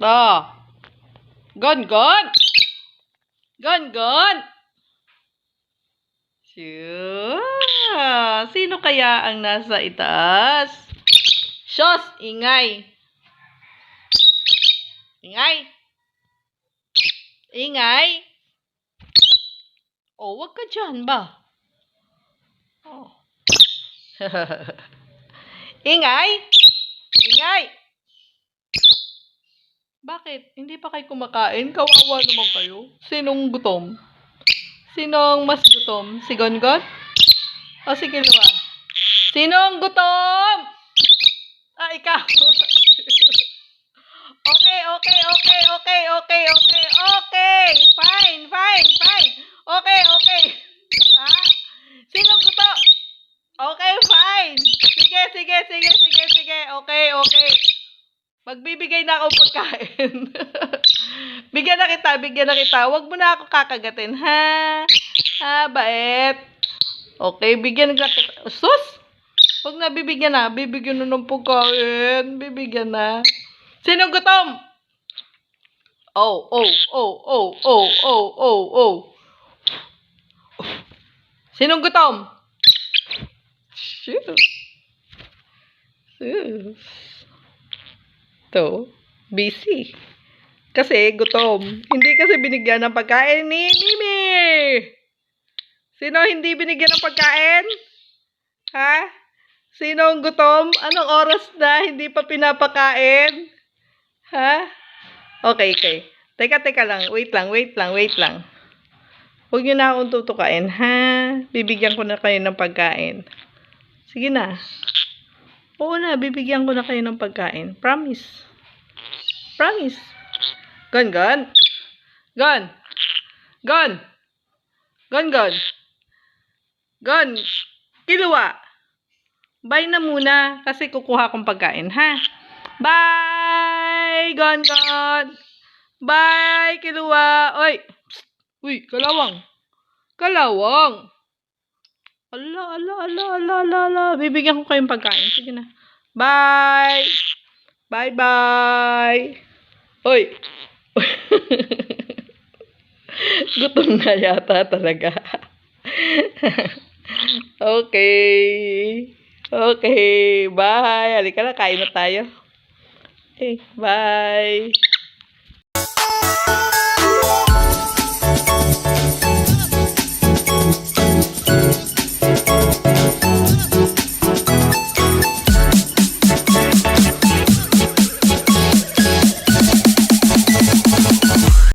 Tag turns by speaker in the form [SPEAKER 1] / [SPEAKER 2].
[SPEAKER 1] To. Gon, gon. Gon, gon. Sure. Sino kaya ang nasa itaas? Shos, ingay. Ingay. Ingay. Oh, wag ka dyan ba? Oh. Ingay. Ingay. Bakit? Hindi pa kayo kumakain? Kawawa naman kayo. Sinong gutom? Sinong mas gutom? Si Gongon? O si Kilua? Sinong gutom? Ah, ikaw. okay, okay, okay, okay, okay, okay, okay. Fine, fine, fine. Okay, okay. Ha? Sinong gutom? Okay, fine. Sige, sige, sige, sige, sige. Okay, okay. Magbibigay na ako pagkain. bigyan na kita, bigyan na kita. Huwag mo na ako kakagatin, ha? Ha, bait. Okay, bigyan na kita. Sus! Huwag na, bibigyan na. Bibigyan na ng pagkain. Bibigyan na. Sino gutom? Oh, oh, oh, oh, oh, oh, oh, oh. Sinong gutom? Shit. Sus. To, busy. Kasi gutom. Hindi kasi binigyan ng pagkain ni Mimi. Sino hindi binigyan ng pagkain? Ha? Sino ang gutom? Anong oras na hindi pa pinapakain? Ha? Okay, okay. Teka, teka lang. Wait lang, wait lang, wait lang. Huwag niyo na akong tutukain, ha? Bibigyan ko na kayo ng pagkain. Sige na. Oo na, bibigyan ko na kayo ng pagkain. Promise. Promise. Gon, gon. Gon. Gon. Gon, gon. Gon. Kiluwa. Bye na muna kasi kukuha akong pagkain, ha? Bye! Gon, gon. Bye, Kiluwa. Oy. Psst. Uy, kalawang. Kalawang. Ala, ala, ala, ala, ala, ala. Bibigyan ko kayong pagkain. Sige na. Bye! Bye, bye! Hoy! Gutom na yata talaga. okay. Okay. Bye. Halika na, kain na tayo. Okay, bye.